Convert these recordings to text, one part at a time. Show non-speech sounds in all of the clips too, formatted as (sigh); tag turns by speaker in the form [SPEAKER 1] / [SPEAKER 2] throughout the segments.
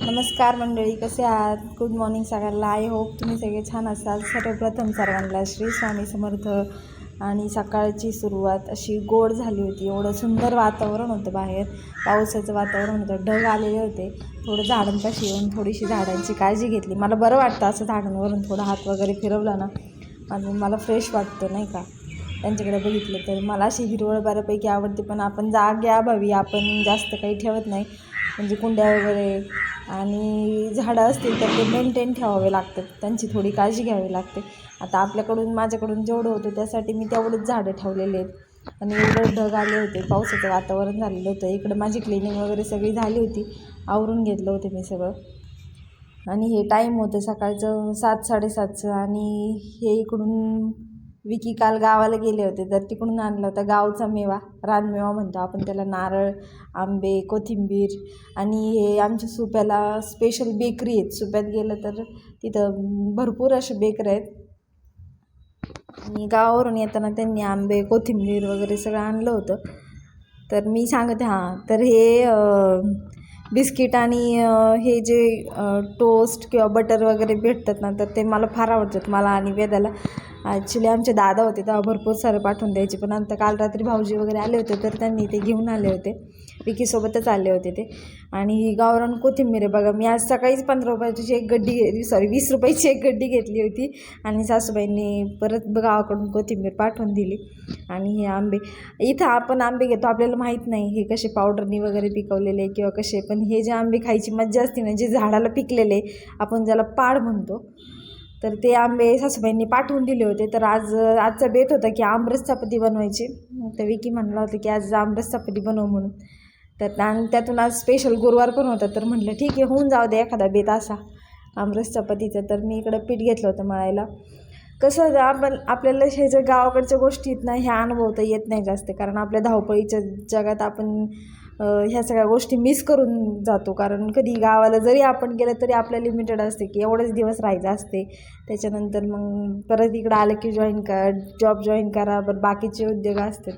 [SPEAKER 1] नमस्कार मंडळी कसे आहात? गुड मॉर्निंग सगळ्यांना. आय होप तुम्ही सगळे छान असाल. सर्वप्रथम सर्वांना श्री स्वामी समर्थ आणि सकाळची सुरुवात अशी गोड झाली होती. एवढं सुंदर वातावरण होतं बाहेर. पावसाचं वातावरण होतं. ढग आलेले होते. थोडं झाडांपाशी येऊन थोडीशी झाडांची काळजी घेतली. मला बरं वाटतं असं झाडांवरून थोडा हात वगैरे फिरवला ना. आणि मला फ्रेश वाटतं नाही का? त्यांच्याकडे बघितलं तर मला अशी हिरवळ बऱ्यापैकी आवडते. पण आपण जाग्याभावी आपण जास्त काही ठेवत नाही. म्हणजे कुंड्या वगैरे आणि झाडं असतील तर ते मेंटेन ठेवावे लागतात. त्यांची थोडी काळजी घ्यावी लागते. आता आपल्याकडून माझ्याकडून जेवढं होतं त्यासाठी मी तेवढेच झाडं ठेवलेले आहेत. आणि एवढं ढग आले होते पावसाचं वातावरण झालेलं होतं. इकडं माझी क्लिनिंग वगैरे सगळी झाली होती. आवरून घेतलं होतं मी सगळं. आणि हे टाईम होतं सकाळचं सात साडेसातचं आणि हे इकडून विकी काल गावाला गेले होते तर तिकडून आणला होता. गावचा मेवा रानमेवा म्हणतो आपण त्याला नारळ आंबे कोथिंबीर आणि हे आमच्या सुप्याला स्पेशल बेकरी आहेत. सुप्यात गेलं तर तिथं भरपूर असे बेकर आहेत. आणि गावावरून येताना त्यांनी आंबे कोथिंबीर वगैरे सगळं आणलं होतं. तर मी सांगते हां तर हे बिस्किट आणि हे जे टोस्ट किंवा बटर वगैरे भेटतात ना तर ते मला फार आवडतात मला आणि वेदाला. ॲक्च्युली आमचे दादा होते तेव्हा भरपूर सारे पाठवून द्यायचे. पण नंतर काल रात्री भाऊजी वगैरे आले होते तर त्यांनी ते घेऊन आले होते. विकीसोबतच आले होते ते. आणि ही गावरान कोथिंबीर आहे बघा मी आज सकाळीच पंधरा रुपयाची एक गड्डी घेतली सॉरी वीस रुपयाची एक गड्डी घेतली होती. आणि सासूबाईंनी परत गावाकडून कोथिंबीर पाठवून दिली. आणि हे आंबे इथं आपण आंबे घेतो आपल्याला माहीत नाही हे कसे पावडरनी वगैरे पिकवलेले किंवा कसे. पण हे जे आंबे खायची मज्जा असते ना जे झाडाला पिकलेले आपण ज्याला पाड म्हणतो तर ते आंबे सासूबाईंनी पाठवून दिले होते. तर आज आजचा बेत होता की आमरस चपाती बनवायची. तर विकी म्हणला होता की आज आमरस चपाती बनव म्हणून. तर आणि त्यातून आज स्पेशल गुरुवार पण होता. तर म्हटलं ठीक आहे होऊन जाऊ दे एखादा बेत असा आमरस चपातीचं. तर मी इकडं पीठ घेतलं होतं मळायला. कसं आपण आपल्याला हे जे गावाकडच्या गोष्टी आहेत ना ह्या अनुभवता येत नाही जास्त. कारण आपल्या धावपळीच्या जगात आपण ह्या सगळ्या गोष्टी मिस करून जातो. कारण कधी गावाला जरी आपण गेलं तरी आपल्या लिमिटेड असते की एवढेच दिवस राहायचं असते. त्याच्यानंतर मग परत इकडं आलं की जॉईन करा जॉब जॉईन करा बरं बाकीचे उद्योग असतात.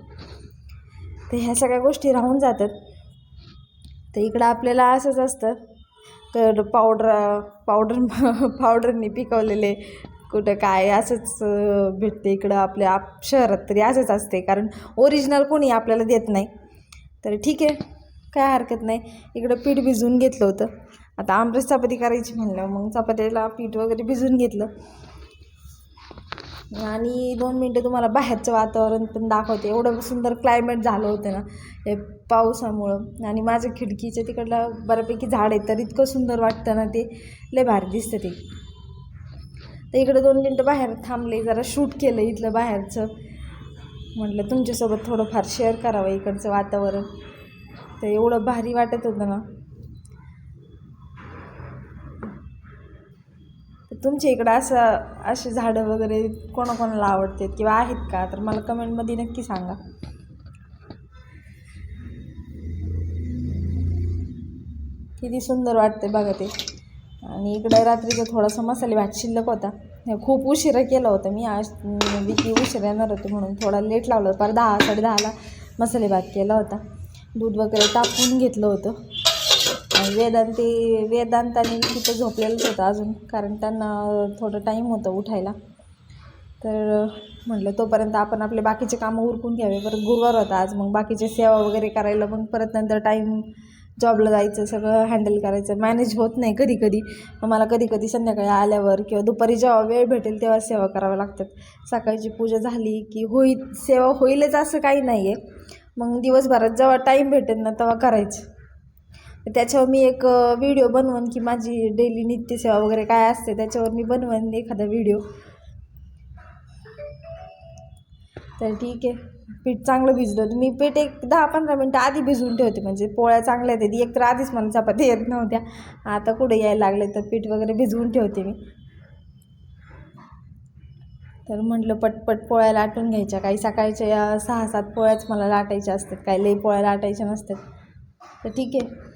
[SPEAKER 1] तर ह्या सगळ्या गोष्टी राहून जातात. तर इकडं आपल्याला असंच असतं. तर पावडर पावडर पावडरनी पिकवलेले कुठं काय असंच भेटते इकडं आपल्या आप शहरात तरी असंच असते. कारण ओरिजिनल कोणी आपल्याला देत नाही. तर ठीक आहे. काय हरकत नाही. इकडं पीठ भिजवून घेतलं होतं. आता आमरस चपाती करायची म्हणलं मग चपातीला पीठ वगैरे भिजवून घेतलं. आणि दोन मिनटं तुम्हाला बाहेरचं वातावरण पण दाखवते. एवढं सुंदर क्लायमेट झालं होतं ना हे पावसामुळं. आणि माझ्या खिडकीच्या तिकडला बऱ्यापैकी झाड आहे तर इतकं सुंदर वाटतं ना ते. लय भारी दिसतं ते. तर इकडं दोन मिनटं बाहेर थांबले जरा शूट केलं इथलं बाहेरचं. म्हटलं तुमच्यासोबत थोडंफार शेअर करावं इकडचं वातावरण. तर एवढं भारी वाटत होतं ना. तर तुमच्या इकडं असं असे झाडं वगैरे कोणाकोणाला आवडतात किंवा आहेत का? तर मला कमेंटमध्ये नक्की सांगा. किती सुंदर वाटते बघा ते. आणि इकडं रात्रीचा थोडासा मसाले भात शिल्लक होता. खूप उशिरा केला होता मी. आज विकी उशिरा येणार होते म्हणून थोडा लेट लावला होता. पर दहा साडे दहाला मसाले भात केला होता. दूध वगैरे तापवून घेतलं होतं. आणि वेदांती वेदांताने तिथं झोपलेलंच होतं अजून कारण त्यांना थोडं टाईम होतं उठायला. तर म्हटलं तोपर्यंत आपण आपले बाकीचे कामं उरकून घ्यावे. परत गुरुवार होता आज मग बाकीचे सेवा वगैरे करायला मग परत नंतर टाईम जॉबला जायचं सगळं हँडल करायचं. मॅनेज होत नाही कधी कधी मग मला कधी कधी संध्याकाळी आल्यावर किंवा दुपारी जेव्हा वेळ भेटेल तेव्हा सेवा कराव्या लागतात. सकाळची पूजा झाली की होईल सेवा होईलच असं काही नाही आहे मग दिवसभरात जेव्हा टाईम भेटेल ना तेव्हा करायचं. त्याच्यावर मी एक व्हिडिओ बनवून की माझी डेली नित्यसेवा वगैरे काय असते त्याच्यावर मी बनवून एखादा व्हिडिओ तर ठीक आहे. पीठ चांगलं भिजलं होतं. मी पीठ एक दहा पंधरा मिनटं आधी भिजवून ठेवते म्हणजे पोळ्या चांगल्या येतात एक तर आधीच मला चपाती येत नव्हत्या. आता कुठे यायला लागले तर पीठ वगैरे भिजवून ठेवते मी. तर म्हटलं पटपट पोळ्या लाटून घ्यायच्या. काही सकाळच्या सहा सात पोळ्याच मला लाटायच्या असतात. काही लई पोळ्या लाटायच्या नसतात. तर ठीक आहे.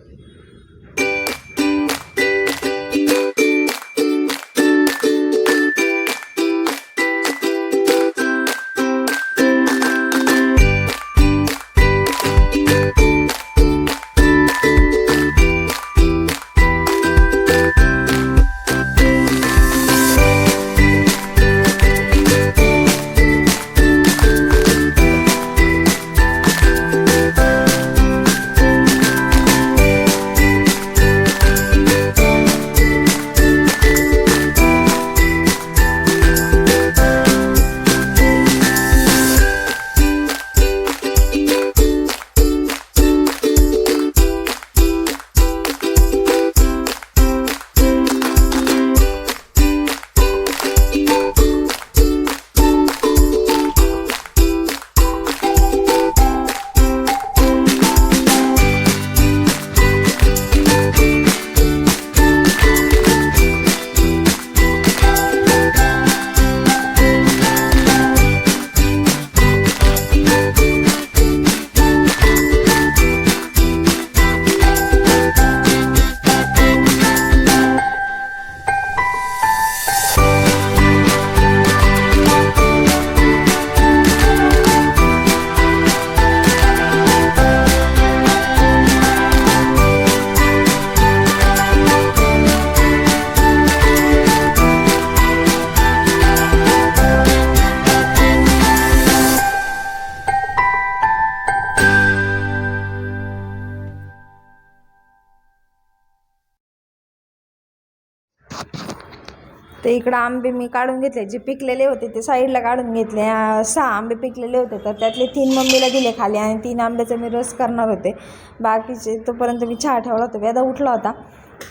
[SPEAKER 1] ते इकडं आंबे मी काढून घेतले जे पिकलेले होते ते साईडला काढून घेतले. सहा आंबे पिकलेले होते तर त्यातले तीन मम्मीला दिले खाली आणि तीन आंब्याचा मी रस करणार होते. बाकीचे तोपर्यंत मी चहा ठेवला होता वेदा उठला होता.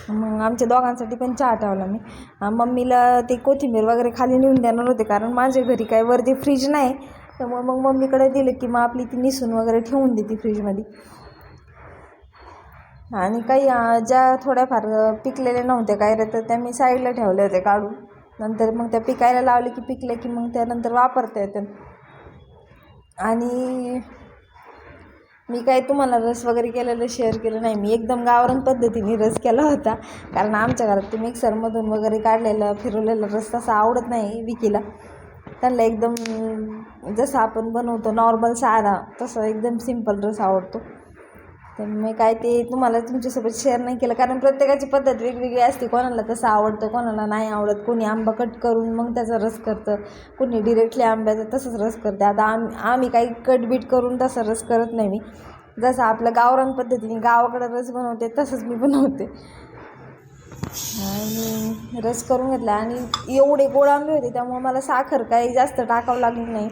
[SPEAKER 1] मग आमच्या दोघांसाठी पण चहा ठेवला मी. मम्मीला ते कोथिंबीर वगैरे खाली नेऊन देणार होते कारण माझ्या घरी काय वरती फ्रीज नाही. त्यामुळे मग मम्मीकडे दिलं की मग आपली ती निसून वगैरे ठेवून देते फ्रीजमध्ये. आणि काही ज्या थोड्याफार पिकलेल्या नव्हत्या काय तर त्या मी साईडला ठेवले होते काढून. नंतर मग त्या पिकायला लावले की पिकले की मग त्यानंतर वापरता येतात आणि मी काही तुम्हाला रस वगैरे केलेलं शेअर केलं नाही. मी एकदम गावरान पद्धतीने रस केला होता. कारण आमच्या घरात ते मिक्सरमधून वगैरे काढलेलं फिरवलेलं रस तसा आवडत नाही विकीला. त्यांना एकदम जसं आपण बनवतो नॉर्मल साधा तसं एकदम सिंपल रस आवडतो. तर मी काय ते तुम्हाला तुमच्यासोबत शेअर नाही केलं. कारण प्रत्येकाची पद्धत वेगवेगळी असते. कोणाला तसं आवडतं कोणाला नाही आवडत. कोणी आंबा कट करून मग त्याचा रस करतं. कोणी डिरेक्टली आंब्याचा तसंच रस करते. आता आम्ही आम्ही काही कटबीट करून तसा रस करत नाही मी. जसं आपलं गावरान पद्धतीने गावाकडं रस बनवते तसंच मी बनवते. आणि रस करून घेतला. आणि एवढे गोड आंबे होते त्यामुळे मला साखर काही जास्त टाकावं लागली नाही.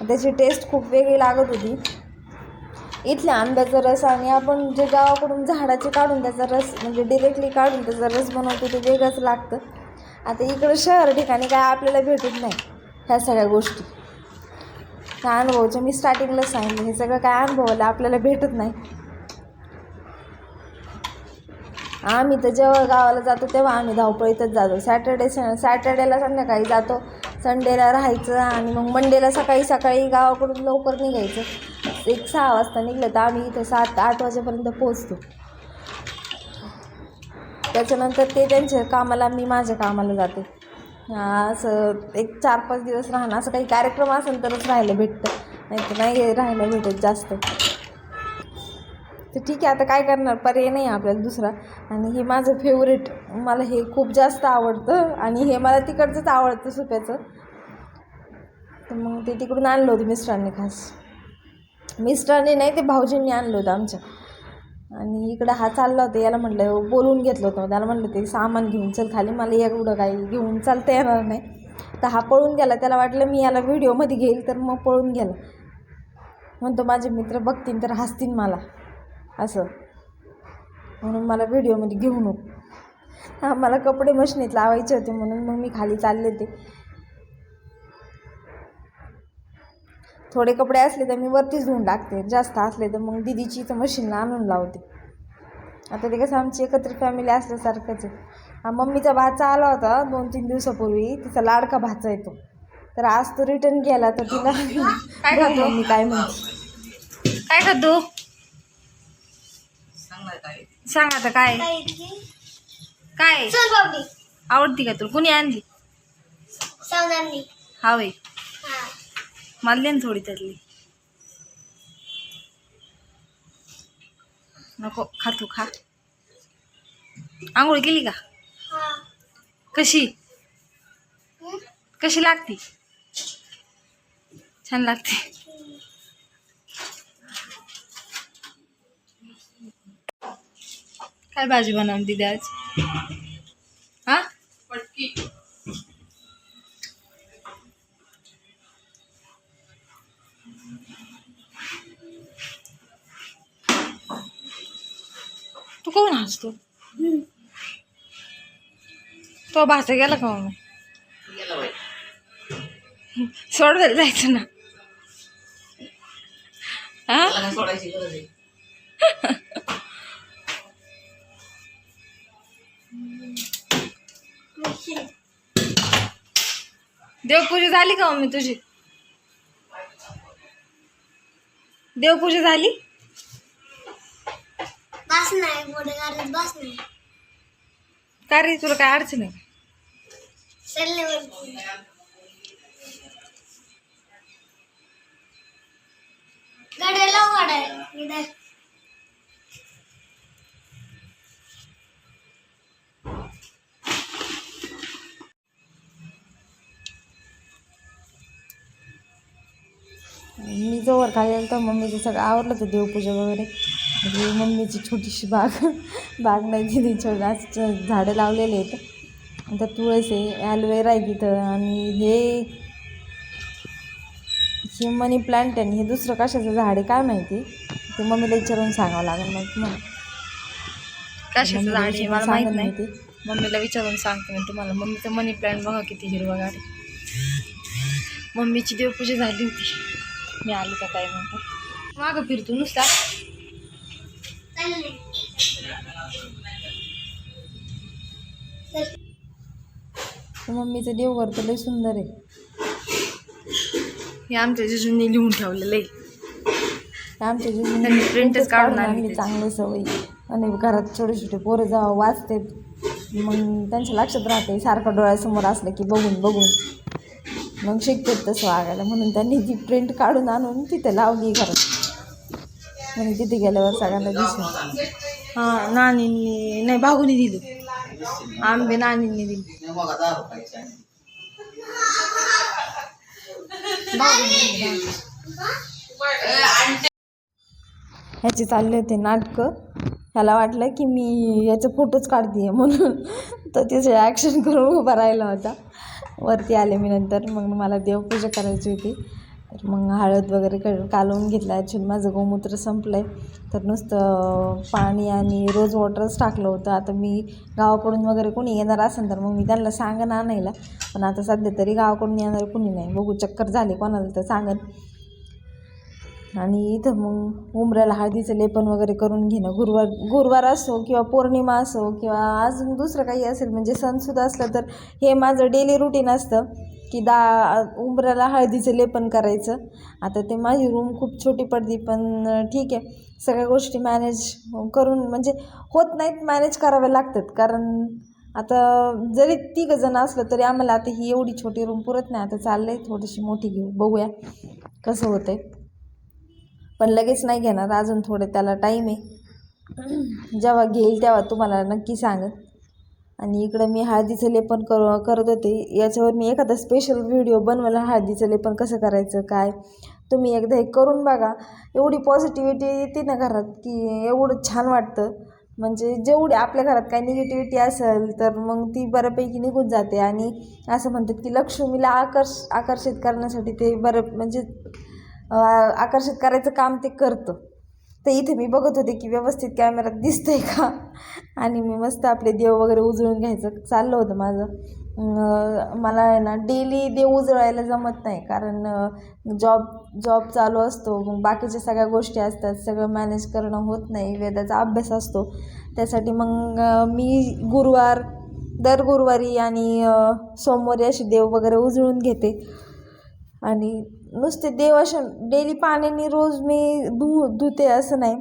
[SPEAKER 1] त्याची टेस्ट खूप वेगळी लागत होती. इथल्या आंब्याचा रस आणि आपण जे गावाकडून झाडाचे काढून त्याचा रस म्हणजे डिरेक्टली काढून त्याचा रस बनवतो ते वेगळंच लागतं. आता इकडं शहर ठिकाणी काय आपल्याला भेटत नाही ह्या सगळ्या गोष्टी. काय अनुभवाचं मी स्टार्टिंगला सांगितलं हे सगळं काय अनुभवाला आपल्याला भेटत नाही. आम्ही तर जेव्हा गावाला जातो तेव्हा आम्ही धावपळीतच जातो. सॅटर्डे सॅटर्डेला संध्याकाळी जातो संडेला राहायचं आणि मग मंडेला सकाळी सकाळी गावाकडून लवकर निघायचं. एक सहा वाजता निघलं तर आम्ही इथं सात आठ वाजेपर्यंत पोचतो त्याच्यानंतर ते त्यांच्या कामाला मी माझ्या कामाला जाते. असं एक चार पाच दिवस राहणं असं काही कार्यक्रम असेल तरच राहायला भेटतं. नाही तर नाही राहायला भेटत जास्त. तर ठीक आहे आता काय करणार? पर्याय नाही आपल्याला दुसरा. आणि हे माझं फेवरेट मला हे खूप जास्त आवडतं आणि हे मला तिकडचंच आवडतं सुप्याचं. तर मग ते तिकडून आणलं होतं मिस्टरांनी खास. मिस्टरांनी नाही ते भाऊजींनी आणलं होतं आमच्या. आणि इकडं हा चालला होता याला म्हटलं बोलवून घेतलं होतं. त्याला म्हटलं ते सामान घेऊन चल खाली मला एवढं काही घेऊन चालता येणार नाही. तर हा पळून गेला. त्याला वाटलं मी याला व्हिडिओमध्ये घेईल. तर मग पळून गेला. म्हणतो माझे मित्र बघतील तर हसतील मला. असं. म्हणून मला व्हिडिओमध्ये घेऊ नको मला कपडे मशनीत लावायचे होते म्हणून मग मी खाली चालले ते थोडे कपडे असले तर मी वरतीच धुवून टाकते. जास्त असले तर मग दिदीची तर मशीनला आणून लावते. आता ते कसं आमची एकत्रित फॅमिली असल्यासारखंच आहे. हा मम्मीचा भाचा आला होता दोन तीन दिवसापूर्वी. तिचा लाडका भाचा येतो तर आज तो रिटर्न गेला तर तिला
[SPEAKER 2] काय खातो? (laughs)
[SPEAKER 1] मम्मी काय म्हणते.
[SPEAKER 2] काय खातो? सांग आता काय काय आवडती का तुला? कुणी आणली?
[SPEAKER 3] सवनांनी
[SPEAKER 2] दे ना थोडी त्यातली. नको खातो खा. आंघोळ केली का?
[SPEAKER 3] हा.
[SPEAKER 2] कशी? कशी लागती? छान लागते. काय भाजी बनवली दिदी आज? हा? तू कोण हसतो तो? भाचा गेला का मग सोडवायला जायचं ना. हा? देवपूजा झाली का मम्मी तुझी? देवपूजा झाली?
[SPEAKER 3] बस नाही मोठे घरात बस नाही
[SPEAKER 2] का रे तुला काय अडचण आहे
[SPEAKER 3] सल्लेवरती गाड्या लाव गाड्या
[SPEAKER 1] मी जोवर खाली आलं तर मम्मीचं सगळं आवरलं होतं देवपूजा वगैरे म्हणजे मम्मीची छोटीशी बाग बाग नाही दिली छोटी झाडं लावलेले आहेत. नंतर तुळस आहे ॲलोवेरा आहे तिथं आणि हे हे मनी प्लांट आहे आणि हे दुसरं कशाचं झाड आहे काय माहिती? ते मम्मीला विचारून सांगावं लागेल मग तुम्हाला.
[SPEAKER 2] कशाचं झाड आहे मला माहीत
[SPEAKER 1] सांगत
[SPEAKER 2] नाही.
[SPEAKER 1] ते.
[SPEAKER 2] मम्मीला विचारून सांगते मी तुम्हाला. मम्मीचं मनी प्लॅन बघा किती हिरवगार आहे. मम्मीची देवपूजा झाली होती. मी आली का काय म्हणतो? मागं फिरतो नुसता.
[SPEAKER 1] मम्मीचं देवघर तर लय सुंदर आहे.
[SPEAKER 2] हे आमच्या जिजूंनी लिहून ठेवलेलं आहे
[SPEAKER 1] आमच्या
[SPEAKER 2] त्यांनी printच काढून आणली.
[SPEAKER 1] चांगली सवयी. आणि घरात छोटे छोटे पोरं जेव्हा वाचते मग त्यांच्या लक्षात राहते सारखं डोळ्यासमोर असलं की बघून बघून. मग शिकतात तसं वागायला. म्हणून त्यांनी ती प्रिंट काढून आणून तिथे लावली घरात. आणि तिथे गेल्यावर सगळ्यांना दिसलं.
[SPEAKER 2] हां नानींनी नाही भागूनी दिली. आंबे नानींनी दिली
[SPEAKER 1] ह्याचे चालले होते नाटकं. ह्याला वाटलं की मी याचं फोटोच काढते म्हणून. तर त्याचे ॲक्शन करून उभा राहिला होता. वरती आले मी नंतर. मग मला देवपूजा करायची होती. तर मग हळद वगैरे क कालवून घेतला. ॲक्च्युली माझं गोमूत्र संपलं आहे तर नुसतं पाणी आणि रोज वॉटरच टाकलं होतं. आता मी गावाकडून वगैरे कोणी येणार असेल तर मग मी त्यांना सांगन आणायला. पण आता सध्या तरी गावाकडून येणार कोणी नाही. बघू चक्कर झाले कोणाला तर सांगन. आणि इथं मग उमऱ्याला हळदीचं लेपन वगैरे करून घेणं. गुरुवार गुरुवार असो किंवा पौर्णिमा असो किंवा अजून दुसरं काही असेल म्हणजे सणसुद्धा असलं तर हे माझं डेली रुटीन असतं. की दा उंबऱ्याला हळदीचं लेपन करायचं. आता ते माझी रूम खूप छोटी पडली पण ठीक आहे. सगळ्या गोष्टी मॅनेज करून म्हणजे होत नाहीत मॅनेज कराव्या लागतात. कारण आता जरी तिघं जण असलं तरी आम्हाला आता ही एवढी छोटी रूम पुरत नाही. आता चाललं आहे थोडीशी मोठी घेऊ बघूया कसं होतं आहे पण लगेच नाही घेणार अजून थोडे त्याला टाईम आहे. जेव्हा घेईल तेव्हा तुम्हाला नक्की सांगत आणि इकडं मी हळदीचं लेपन कर करत होते. याच्यावर मी एखादा स्पेशल व्हिडिओ बनवला. हळदीचं लेपन कसं करायचं काय? तुम्ही एकदा हे करून बघा. एवढी पॉझिटिव्हिटी येते ना घरात की एवढं छान वाटतं. म्हणजे जेवढी आपल्या घरात काही निगेटिव्हिटी असेल तर मग ती बऱ्यापैकी निघून जाते. आणि असं म्हणतात की लक्ष्मीला आकर्ष आकर्षित करण्यासाठी ते बरं म्हणजे आकर्षित करायचं काम ते करतं. तर इथे मी बघत होते की व्यवस्थित कॅमेरात दिसतंय का? आणि मी मस्त आपले देव वगैरे उजळून घ्यायचं चाललं होतं माझं. मला आहे ना डेली देव उजळायला जमत नाही कारण जॉब जॉब चालू असतो मग बाकीच्या सगळ्या गोष्टी असतात सगळं मॅनेज करणं होत नाही वेदाचा अभ्यास असतो. त्यासाठी मग मी गुरुवार दर गुरुवारी आणि सोमवारी असे देव वगैरे उजळून घेते. आणि नुसते देव डेली पाण्याने रोज मी धु धुते असं नाही.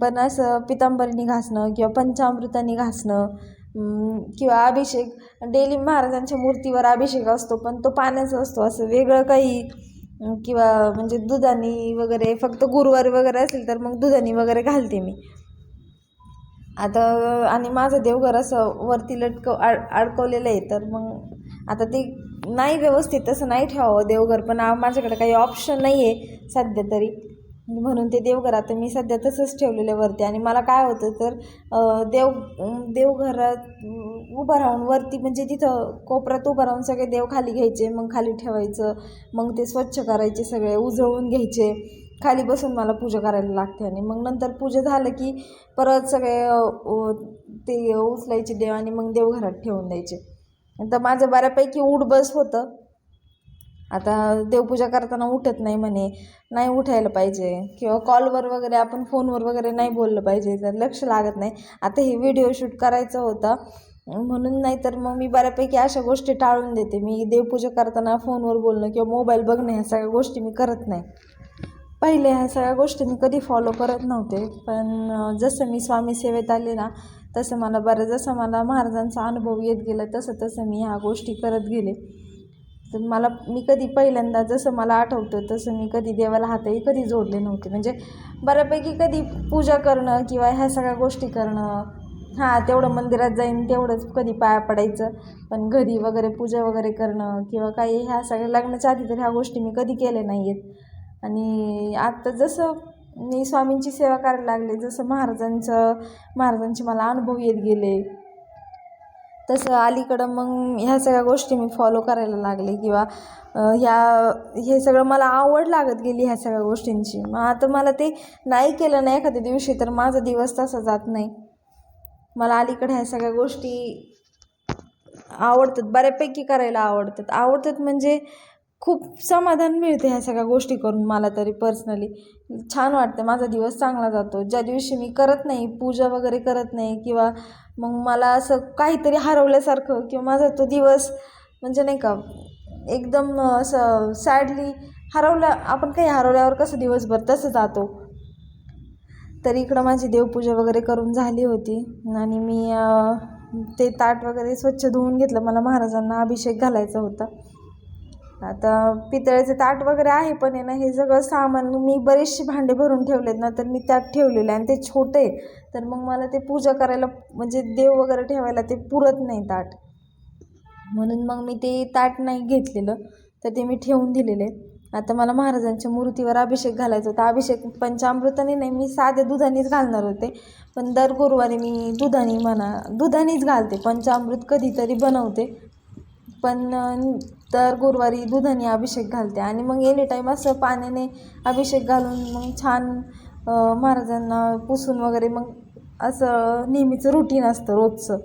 [SPEAKER 1] पण असं पितांबरीने घासणं किंवा पंचामृताने घासणं किंवा अभिषेक डेली महाराजांच्या मूर्तीवर अभिषेक असतो पण तो पाण्याचा असतो. असं वेगळं काही किंवा म्हणजे दुधाने वगैरे फक्त गुरुवारी वगैरे असेल तर मग दुधाने वगैरे घालते मी. आता आणि माझं देवघर असं वरती लटकव अड अडकवलेलं आहे तर मग आता ते नाही व्यवस्थित तसं नाही ठेवावं देवघर. पण माझ्याकडे काही ऑप्शन नाही आहे सध्या तरी. म्हणून ते देवघर आता मी सध्या तसंच ठेवलेलं वरती. आणि मला काय होतं तर देव देवघरात उभं राहून वरती म्हणजे तिथं कोपऱ्यात उभं राहून सगळे देव खाली घ्यायचे मग खाली ठेवायचं मग ते स्वच्छ करायचे सगळे उजळून घ्यायचे. खाली बसून मला पूजा करायला लागते. आणि मग नंतर पूजा झालं की परत सगळे ते उचलायचे देव आणि मग देवघरात ठेवून द्यायचे. तर माझं बऱ्यापैकी उठ बस होतं. आता देवपूजा करताना उठत नाही म्हणे नाही उठायला पाहिजे. किंवा कॉलवर वगैरे आपण फोनवर वगैरे नाही बोललं पाहिजे तर लक्ष लागत नाही. आता हे व्हिडिओ शूट करायचं होतं. म्हणून नाही तर मग मी बऱ्यापैकी अशा गोष्टी टाळून देते. मी देवपूजा करताना फोनवर बोलणं किंवा मोबाईल बघणं ह्या सगळ्या गोष्टी मी करत नाही. पहिले ह्या सगळ्या गोष्टी मी कधी फॉलो करत नव्हते. पण जसं मी स्वामी सेवेत आले ना तसं मला बरं जसं मला महाराजांचा अनुभव येत गेला तसं तसं मी ह्या गोष्टी करत गेले. तर मला मी कधी पहिल्यांदा जसं मला आठवतं तसं मी कधी देवाला हातही कधी जोडले नव्हते. म्हणजे बऱ्यापैकी कधी पूजा करणं किंवा ह्या सगळ्या गोष्टी करणं हां तेवढं मंदिरात जाईन तेवढंच कधी पाया पडायचं. पण घरी वगैरे पूजा वगैरे करणं किंवा काही ह्या सगळ्या लग्नाच्या आधी तर ह्या गोष्टी मी कधी केल्या नाही आहेत आणि आत्ता जसं मी स्वामींची सेवा करायला लागले जसं महाराजांचं महाराजांचे मला अनुभव येत गेले तसं अलीकडं मग ह्या सगळ्या गोष्टी मी फॉलो करायला लागले किंवा ह्या हे सगळं मला आवड लागत गेली ह्या सगळ्या गोष्टींची. मग आता मला ते नाही केलं नाही एखाद्या दिवशी तर माझा दिवस तसा जात नाही. मला अलीकडं ह्या सगळ्या गोष्टी आवडतात बऱ्यापैकी करायला आवडतात. आवडतात म्हणजे खूप समाधान मिळते ह्या सगळ्या गोष्टी करून मला तरी पर्सनली छान वाटतं माझा दिवस चांगला जातो. ज्या दिवशी मी करत नाही पूजा वगैरे करत नाही किंवा मग मला असं काहीतरी हरवल्यासारखं किंवा माझा तो दिवस म्हणजे नाही का एकदम असं सॅडली हरवलं आपण काही हरवल्यावर कसं दिवसभर तसं जातो. तर इकडं माझी देवपूजा वगैरे करून झाली होती आणि मी ते ताट वगैरे स्वच्छ धुवून घेतलं. मला महाराजांना अभिषेक घालायचा होता. आता पितळेचे ताट वगैरे आहे पण आहे ना हे सगळं सामान मी बरेचसे भांडे भरून ठेवलेत ना तर मी त्यात ठेवलेले आणि ते छोटे आहे. तर मग मला ते पूजा करायला म्हणजे देव वगैरे ठेवायला ते पुरत नाही ताट. म्हणून मग मी ते ताट नाही घेतलेलं तर ते मी ठेवून दिलेले. आता मला महाराजांच्या मूर्तीवर अभिषेक घालायचा होता. अभिषेक पंचामृताने नाही मी साध्या दुधानेच घालणार होते. पण दर गुरुवारी मी दुधाने म्हणा दुधानेच घालते. पंचामृत कधीतरी बनवते. पण तर गुरुवारी दुधाने अभिषेक घालते आणि मग एनी टाईम असं पाण्याने अभिषेक घालून मग छान महाराजांना पुसून वगैरे मग असं नेहमीचं रुटीन असतं रोजचं.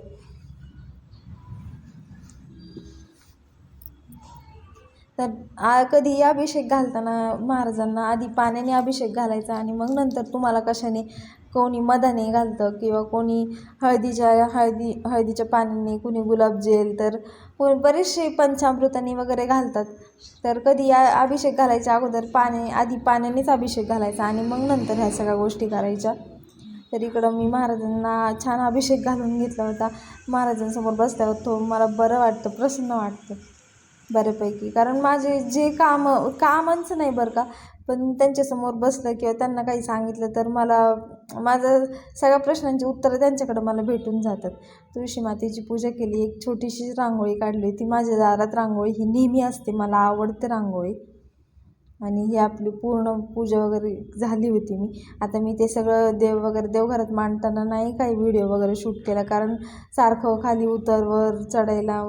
[SPEAKER 1] तर आ कधी अभिषेक घालताना महाराजांना आधी पाण्याने अभिषेक घालायचा आणि मग नंतर तुम्हाला कशाने कोणी मधाने घालतं किंवा कोणी हळदीच्या हळदी हळदीच्या पाण्याने कुणी गुलाबजेल तर कोणी बरेचसे पंचामृताने वगैरे घालतात. तर कधी या अभिषेक घालायच्या अगोदर पाणी आधी पाण्यानेच अभिषेक घालायचा आणि मग नंतर ह्या सगळ्या गोष्टी करायच्या. तर इकडं मी महाराजांना छान अभिषेक घालून घेतला होता. महाराजांसमोर बसल्यावर तो मला बरं वाटतं प्रसन्न वाटतं. बऱ्यापैकी. कारण माझे जे कामं कामांचं नाही बरं का पण त्यांच्यासमोर बसलं किंवा त्यांना काही सांगितलं तर मला माझं सगळ्या प्रश्नांची उत्तरं त्यांच्याकडं मला भेटून जातात. तुळशी मातेची पूजा केली एक छोटीशी रांगोळी काढली होती. माझ्या दारात रांगोळी ही नेहमी असते मला आवडते रांगोळी. आणि ही आपली पूर्ण पूजा वगैरे झाली होती मी. आता मी ते सगळं देव वगैरे देवघरात मांडताना नाही काही व्हिडिओ वगैरे शूट केला कारण सारखं खाली उतरवर चढायला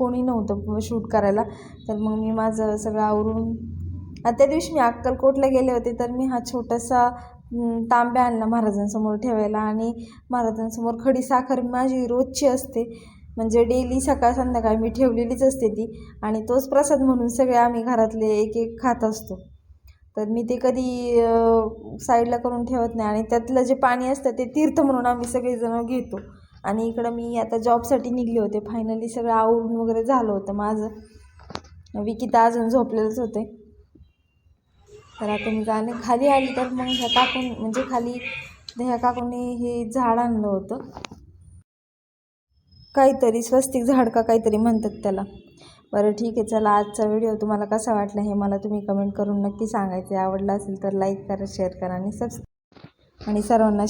[SPEAKER 1] कोणी नव्हतं शूट करायला. तर मग मी माझं सगळं आवरून त्या दिवशी मी अक्कलकोटला गेले होते तर मी हा छोटासा तांब्या आणला महाराजांसमोर ठेवायला. आणि महाराजांसमोर खडी साखर माझी रोजची असते. म्हणजे डेली सकाळ संध्याकाळ मी ठेवलेलीच असते ती. आणि तोच प्रसाद म्हणून सगळे आम्ही घरातले एक एक खात असतो. तर मी ते कधी साईडला करून ठेवत नाही. आणि त्यातलं जे पाणी असतं ते तीर्थ म्हणून आम्ही सगळेजण घेतो. आणि इकडं मी आता जॉबसाठी निघले होते. फायनली सगळं आवरून वगैरे झालं होतं माझं. विकिता अजून झोपलेलंच होते. तर आता मी जाणे खाली आली तर मग ह्या काकून म्हणजे खाली ह्या काकूने हे झाड आणलं होतं. काहीतरी स्वस्तिक झाड का काहीतरी म्हणतात त्याला. बरं ठीक आहे चला आजचा व्हिडिओ तुम्हाला कसा वाटला हे मला तुम्ही कमेंट करून नक्की सांगायचे. आवडला असेल तर लाईक करा शेअर करा आणि सबस्क्राईब आणि सर्वांना